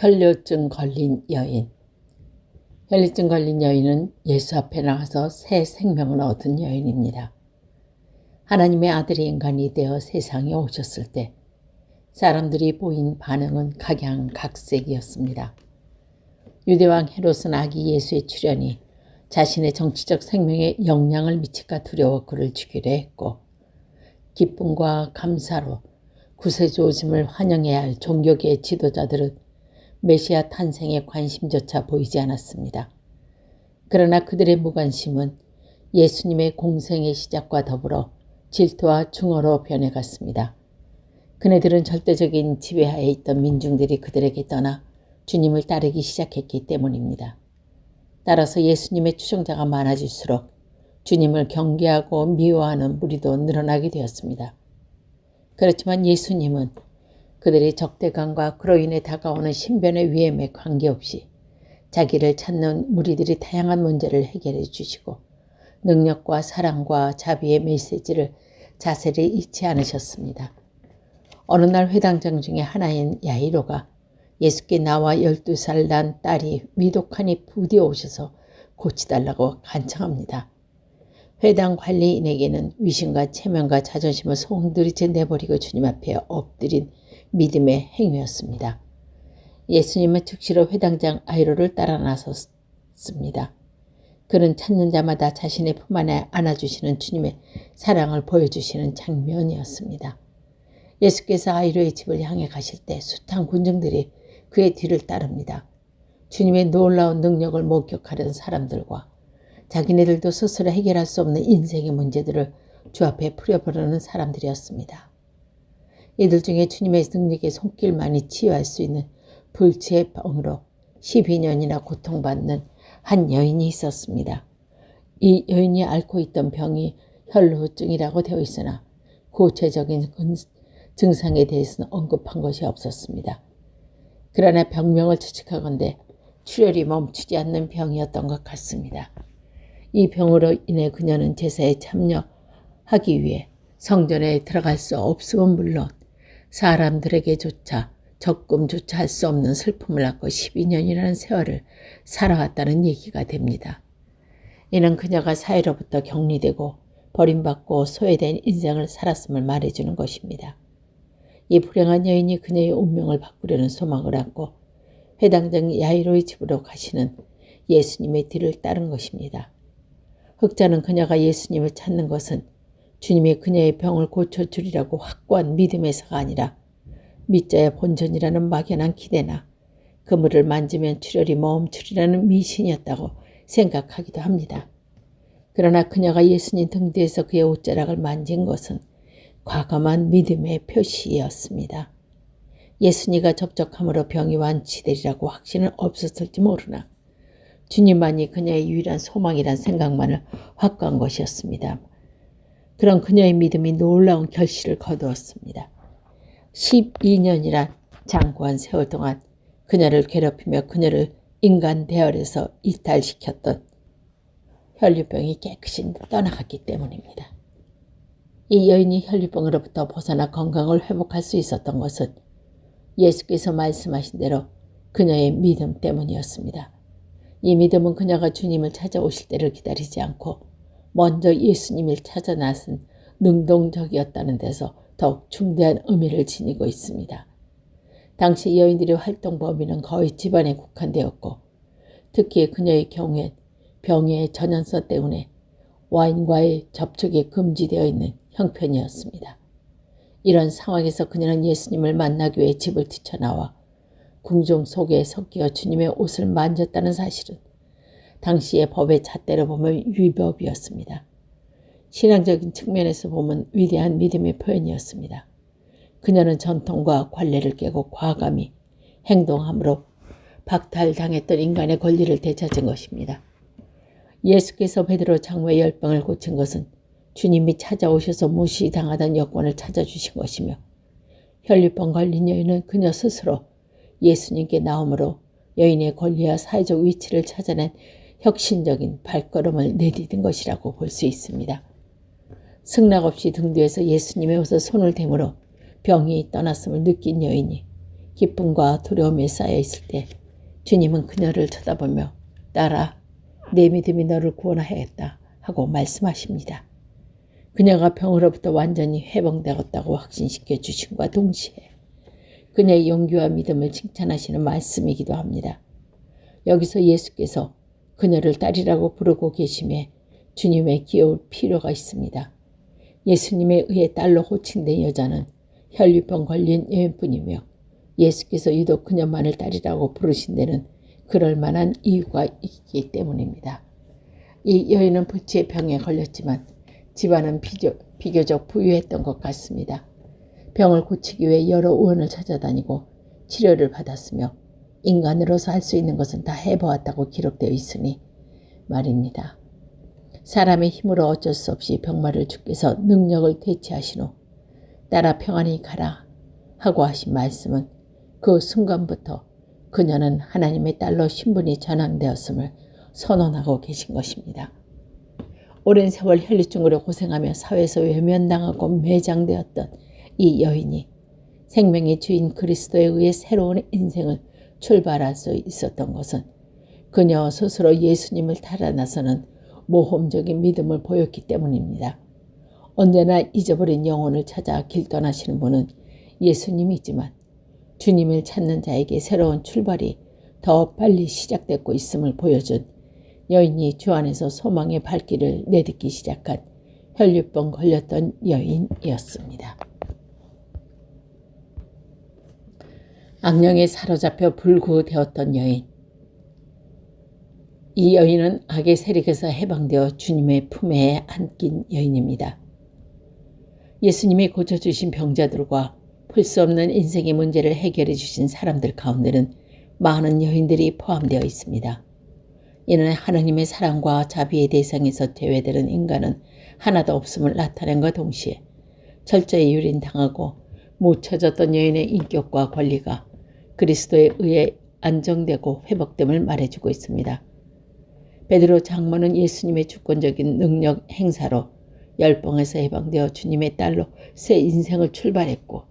혈뇨증 걸린 여인. 혈뇨증 걸린 여인은 예수 앞에 나가서 새 생명을 얻은 여인입니다. 하나님의 아들이 인간이 되어 세상에 오셨을 때 사람들이 보인 반응은 각양각색이었습니다. 유대왕 헤롯은 아기 예수의 출현이 자신의 정치적 생명에 영향을 미칠까 두려워 그를 죽이려 했고 기쁨과 감사로 구세주 오심을 환영해야 할 종교계의 지도자들은 메시아 탄생에 관심조차 보이지 않았습니다. 그러나 그들의 무관심은 예수님의 공생의 시작과 더불어 질투와 중어로 변해갔습니다. 그네들은 절대적인 지배하에 있던 민중들이 그들에게 떠나 주님을 따르기 시작했기 때문입니다. 따라서 예수님의 추종자가 많아질수록 주님을 경계하고 미워하는 무리도 늘어나게 되었습니다. 그렇지만 예수님은 그들의 적대감과 그로 인해 다가오는 신변의 위험에 관계없이 자기를 찾는 무리들이 다양한 문제를 해결해 주시고 능력과 사랑과 자비의 메시지를 자세히 잊지 않으셨습니다. 어느 날 회당장 중에 하나인 야이로가 예수께 나와 열두 살 난 딸이 위독하니 부디 오셔서 고치달라고 간청합니다. 회당 관리인에게는 위신과 체면과 자존심을 송두리째 내버리고 주님 앞에 엎드린 믿음의 행위였습니다. 예수님은 즉시로 회당장 아이로를 따라 나섰습니다. 그는 찾는 자마다 자신의 품 안에 안아주시는 주님의 사랑을 보여주시는 장면이었습니다. 예수께서 아이로의 집을 향해 가실 때 숱한 군중들이 그의 뒤를 따릅니다. 주님의 놀라운 능력을 목격하려는 사람들과 자기네들도 스스로 해결할 수 없는 인생의 문제들을 주 앞에 풀어보려는 사람들이었습니다. 이들 중에 주님의 능력의 손길만이 치유할 수 있는 불치의 병으로 12년이나 고통받는 한 여인이 있었습니다. 이 여인이 앓고 있던 병이 혈루증이라고 되어 있으나 구체적인 증상에 대해서는 언급한 것이 없었습니다. 그러나 병명을 추측하건대 출혈이 멈추지 않는 병이었던 것 같습니다. 이 병으로 인해 그녀는 제사에 참여하기 위해 성전에 들어갈 수 없음은 물론 사람들에게조차 적금조차 할 수 없는 슬픔을 안고 12년이라는 세월을 살아왔다는 얘기가 됩니다. 이는 그녀가 사회로부터 격리되고 버림받고 소외된 인생을 살았음을 말해주는 것입니다. 이 불행한 여인이 그녀의 운명을 바꾸려는 소망을 안고 회당장 야이로의 집으로 가시는 예수님의 뒤를 따른 것입니다. 흑자는 그녀가 예수님을 찾는 것은 주님이 그녀의 병을 고쳐주리라고 확고한 믿음에서가 아니라 밑자의 본전이라는 막연한 기대나 그물을 만지면 출혈이 멈추리라는 미신이었다고 생각하기도 합니다. 그러나 그녀가 예수님 등 뒤에서 그의 옷자락을 만진 것은 과감한 믿음의 표시였습니다. 예수님과 접촉함으로 병이 완치되리라고 확신은 없었을지 모르나 주님만이 그녀의 유일한 소망이란 생각만을 확고한 것이었습니다. 그런 그녀의 믿음이 놀라운 결실을 거두었습니다. 12년이란 장구한 세월 동안 그녀를 괴롭히며 그녀를 인간 대열에서 이탈시켰던 혈류병이 깨끗이 떠나갔기 때문입니다. 이 여인이 혈류병으로부터 벗어나 건강을 회복할 수 있었던 것은 예수께서 말씀하신 대로 그녀의 믿음 때문이었습니다. 이 믿음은 그녀가 주님을 찾아오실 때를 기다리지 않고 먼저 예수님을 찾아 나선 능동적이었다는 데서 더욱 중대한 의미를 지니고 있습니다. 당시 여인들의 활동 범위는 거의 집안에 국한되었고 특히 그녀의 경우엔 병의 전염성 때문에 와인과의 접촉이 금지되어 있는 형편이었습니다. 이런 상황에서 그녀는 예수님을 만나기 위해 집을 뛰쳐나와 궁중 속에 섞여 주님의 옷을 만졌다는 사실은 당시의 법의 잣대로 보면 위법이었습니다. 신앙적인 측면에서 보면 위대한 믿음의 표현이었습니다. 그녀는 전통과 관례를 깨고 과감히 행동함으로 박탈당했던 인간의 권리를 되찾은 것입니다. 예수께서 베드로 장모의 열병을 고친 것은 주님이 찾아오셔서 무시당하던 여권을 찾아주신 것이며 혈류병 걸린 여인은 그녀 스스로 예수님께 나옴으로 여인의 권리와 사회적 위치를 찾아낸 혁신적인 발걸음을 내디딘 것이라고 볼 수 있습니다. 승낙 없이 등 뒤에서 예수님의 옷에 손을 대므로 병이 떠났음을 느낀 여인이 기쁨과 두려움에 쌓여 있을 때 주님은 그녀를 쳐다보며 딸아 내 믿음이 너를 구원하였다 하고 말씀하십니다. 그녀가 병으로부터 완전히 회복되었다고 확신시켜 주심과 동시에 그녀의 용기와 믿음을 칭찬하시는 말씀이기도 합니다. 여기서 예수께서 그녀를 딸이라고 부르고 계심에 주님의 귀여울 필요가 있습니다. 예수님에 의해 딸로 호칭된 여자는 혈류병 걸린 여인뿐이며 예수께서 유독 그녀만을 딸이라고 부르신 데는 그럴 만한 이유가 있기 때문입니다. 이 여인은 불치의 병에 걸렸지만 집안은 비교, 비교적 부유했던 것 같습니다. 병을 고치기 위해 여러 의원을 찾아다니고 치료를 받았으며 인간으로서 할 수 있는 것은 다 해보았다고 기록되어 있으니 말입니다. 사람의 힘으로 어쩔 수 없이 병마를 주께서 능력을 대체하신 후 따라 평안히 가라 하고 하신 말씀은 그 순간부터 그녀는 하나님의 딸로 신분이 전환되었음을 선언하고 계신 것입니다. 오랜 세월 혈류증으로 고생하며 사회에서 외면당하고 매장되었던 이 여인이 생명의 주인 그리스도에 의해 새로운 인생을 출발할 수 있었던 것은 그녀 스스로 예수님을 따라 나서는 모험적인 믿음을 보였기 때문입니다. 언제나 잊어버린 영혼을 찾아 길 떠나시는 분은 예수님이지만 주님을 찾는 자에게 새로운 출발이 더 빨리 시작되고 있음을 보여준 여인이 주 안에서 소망의 발길을 내딛기 시작한 혈류병 걸렸던 여인이었습니다. 악령에 사로잡혀 불구되었던 여인. 이 여인은 악의 세력에서 해방되어 주님의 품에 안긴 여인입니다. 예수님이 고쳐주신 병자들과 풀 수 없는 인생의 문제를 해결해 주신 사람들 가운데는 많은 여인들이 포함되어 있습니다. 이는 하나님의 사랑과 자비의 대상에서 제외되는 인간은 하나도 없음을 나타낸과 동시에 철저히 유린당하고 묻혀졌던 여인의 인격과 권리가 그리스도에 의해 안정되고 회복됨을 말해주고 있습니다. 베드로 장모는 예수님의 주권적인 능력 행사로 열병에서 해방되어 주님의 딸로 새 인생을 출발했고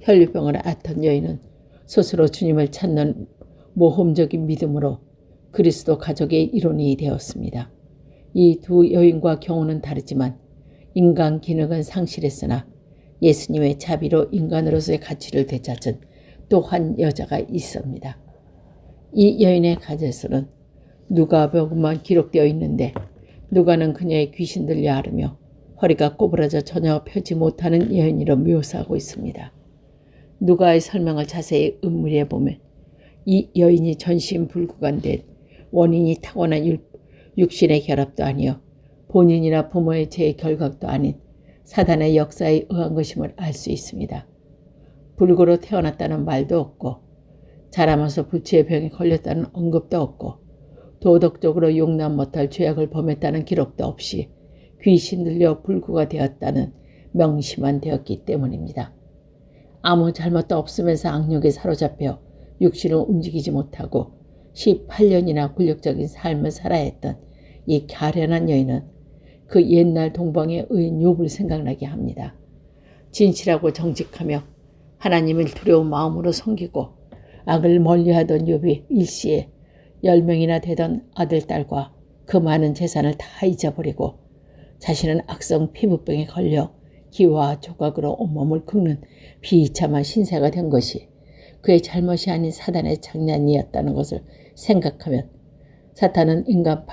혈류병을 앓던 여인은 스스로 주님을 찾는 모험적인 믿음으로 그리스도 가족의 일원이 되었습니다. 이 두 여인과 경우는 다르지만 인간 기능은 상실했으나 예수님의 자비로 인간으로서의 가치를 되찾은 또한 여자가 있습니다. 이 여인의 가제서는 누가복음만 기록되어 있는데 누가는 그녀의 귀신 들려 앓으며 허리가 꼬부라져 전혀 펴지 못하는 여인으로 묘사하고 있습니다. 누가의 설명을 자세히 음미해 보면 이 여인이 전신불구간된 원인이 타고난 육신의 결합도 아니요 본인이나 부모의 죄의 결각도 아닌 사단의 역사에 의한 것임을 알 수 있습니다. 불구로 태어났다는 말도 없고 자라면서 불치의 병에 걸렸다는 언급도 없고 도덕적으로 용납 못할 죄악을 범했다는 기록도 없이 귀신 들려 불구가 되었다는 명시만 되었기 때문입니다. 아무 잘못도 없으면서 악력에 사로잡혀 육신을 움직이지 못하고 18년이나 굴욕적인 삶을 살아야 했던 이 가련한 여인은 그 옛날 동방의 의인 욥을 생각나게 합니다. 진실하고 정직하며 하나님을 두려운 마음으로 섬기고 악을 멀리하던 욥이 일시에 열 명이나 되던 아들 딸과 그 많은 재산을 다 잊어버리고 자신은 악성 피부병에 걸려 기와 조각으로 온몸을 긁는 비참한 신세가 된 것이 그의 잘못이 아닌 사단의 장난이었다는 것을 생각하면 사탄은 인간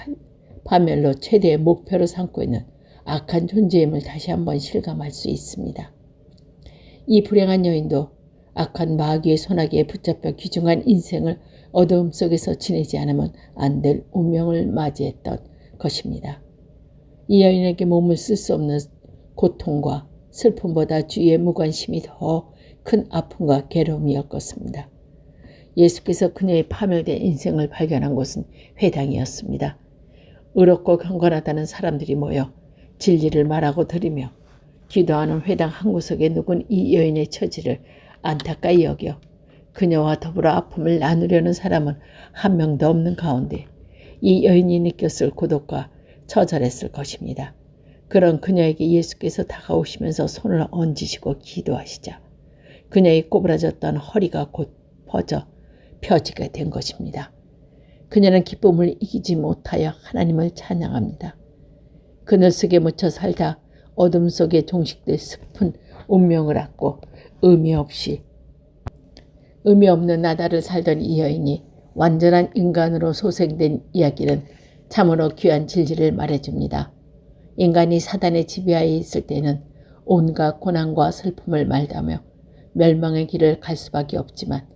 파멸로 최대의 목표로 삼고 있는 악한 존재임을 다시 한번 실감할 수 있습니다. 이 불행한 여인도 악한 마귀의 소나기에 붙잡혀 귀중한 인생을 어두움 속에서 지내지 않으면 안 될 운명을 맞이했던 것입니다. 이 여인에게 몸을 쓸 수 없는 고통과 슬픔보다 주의 무관심이 더 큰 아픔과 괴로움이었겠습니다. 예수께서 그녀의 파멸된 인생을 발견한 곳은 회당이었습니다. 의롭고 경건하다는 사람들이 모여 진리를 말하고 들으며 기도하는 회당 한 구석에 누군 이 여인의 처지를 안타까이 여겨 그녀와 더불어 아픔을 나누려는 사람은 한 명도 없는 가운데 이 여인이 느꼈을 고독과 처절했을 것입니다. 그런 그녀에게 예수께서 다가오시면서 손을 얹으시고 기도하시자 그녀의 꼬부라졌던 허리가 곧 퍼져 펴지게 된 것입니다. 그녀는 기쁨을 이기지 못하여 하나님을 찬양합니다. 그늘 속에 묻혀 살다 어둠 속에 종식돼 슬픈 운명을 안고 의미 없이 의미 없는 나다를 살던 이 여인이 완전한 인간으로 소생된 이야기는 참으로 귀한 진리를 말해줍니다. 인간이 사단의 지배하에 있을 때는 온갖 고난과 슬픔을 말다며 멸망의 길을 갈 수밖에 없지만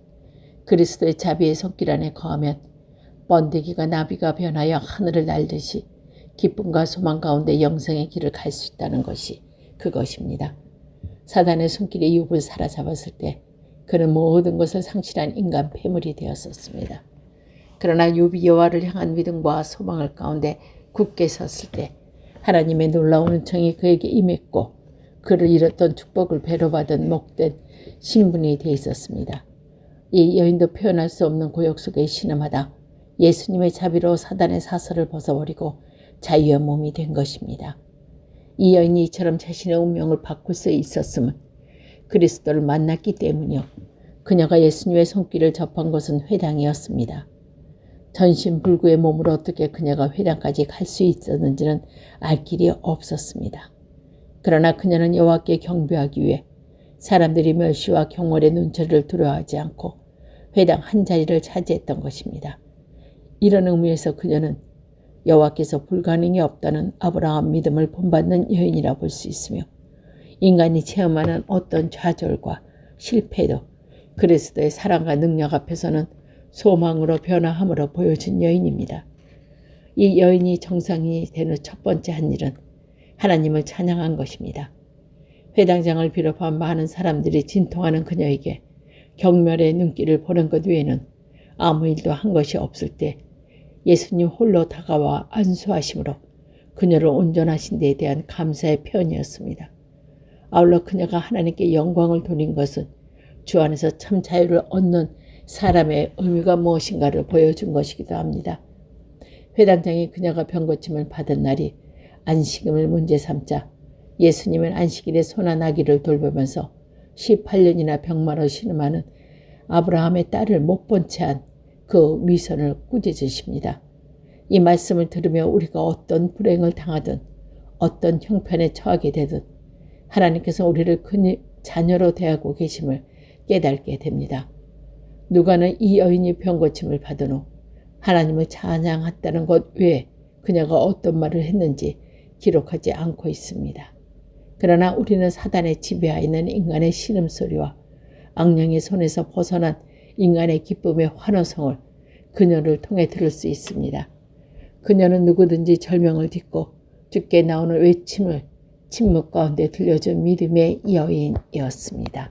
그리스도의 자비의 손길 안에 거하면 번데기가 나비가 변하여 하늘을 날듯이 기쁨과 소망 가운데 영생의 길을 갈 수 있다는 것이 그것입니다. 사단의 손길이 욥을 사로잡았을 때 그는 모든 것을 상실한 인간 폐물이 되었었습니다. 그러나 욥이 여호와를 향한 믿음과 소망을 가운데 굳게 섰을 때 하나님의 놀라운 은총이 그에게 임했고 그를 잃었던 축복을 배로 받은 목된 신분이 돼 있었습니다. 이 여인도 표현할 수 없는 고역 속에 신음하다 예수님의 자비로 사단의 사슬을 벗어버리고 자유의 몸이 된 것입니다. 이 여인이 이처럼 자신의 운명을 바꿀 수 있었음은 그리스도를 만났기 때문이요. 그녀가 예수님의 손길을 접한 것은 회당이었습니다. 전신불구의 몸으로 어떻게 그녀가 회당까지 갈 수 있었는지는 알 길이 없었습니다. 그러나 그녀는 여호와께 경배하기 위해 사람들이 멸시와 경월의 눈초리를 두려워하지 않고 회당 한 자리를 차지했던 것입니다. 이런 의미에서 그녀는 여호와께서 불가능이 없다는 아브라함 믿음을 본받는 여인이라 볼 수 있으며 인간이 체험하는 어떤 좌절과 실패도 그리스도의 사랑과 능력 앞에서는 소망으로 변화함으로 보여준 여인입니다. 이 여인이 정상이 되는 첫 번째 한 일은 하나님을 찬양한 것입니다. 회당장을 비롯한 많은 사람들이 진통하는 그녀에게 경멸의 눈길을 보낸 것 외에는 아무 일도 한 것이 없을 때 예수님 홀로 다가와 안수하심으로 그녀를 온전하신 데에 대한 감사의 표현이었습니다. 아울러 그녀가 하나님께 영광을 돌린 것은 주 안에서 참 자유를 얻는 사람의 의미가 무엇인가를 보여준 것이기도 합니다. 회당장이 그녀가 병고침을 받은 날이 안식임을 문제 삼자 예수님은 안식일에 소나 나기를 돌보면서 18년이나 병마로 신음하는 아브라함의 딸을 못 본 채 한 그 미선을 꾸짖으십니다. 이 말씀을 들으며 우리가 어떤 불행을 당하든 어떤 형편에 처하게 되든 하나님께서 우리를 큰 자녀로 대하고 계심을 깨닫게 됩니다. 누가는 이 여인이 병고침을 받은 후 하나님을 찬양했다는 것 외에 그녀가 어떤 말을 했는지 기록하지 않고 있습니다. 그러나 우리는 사단의 지배하에 있는 인간의 신음소리와 악령의 손에서 벗어난 인간의 기쁨의 환호성을 그녀를 통해 들을 수 있습니다. 그녀는 누구든지 절명을 딛고 죽게 나오는 외침을 침묵 가운데 들려준 믿음의 여인이었습니다.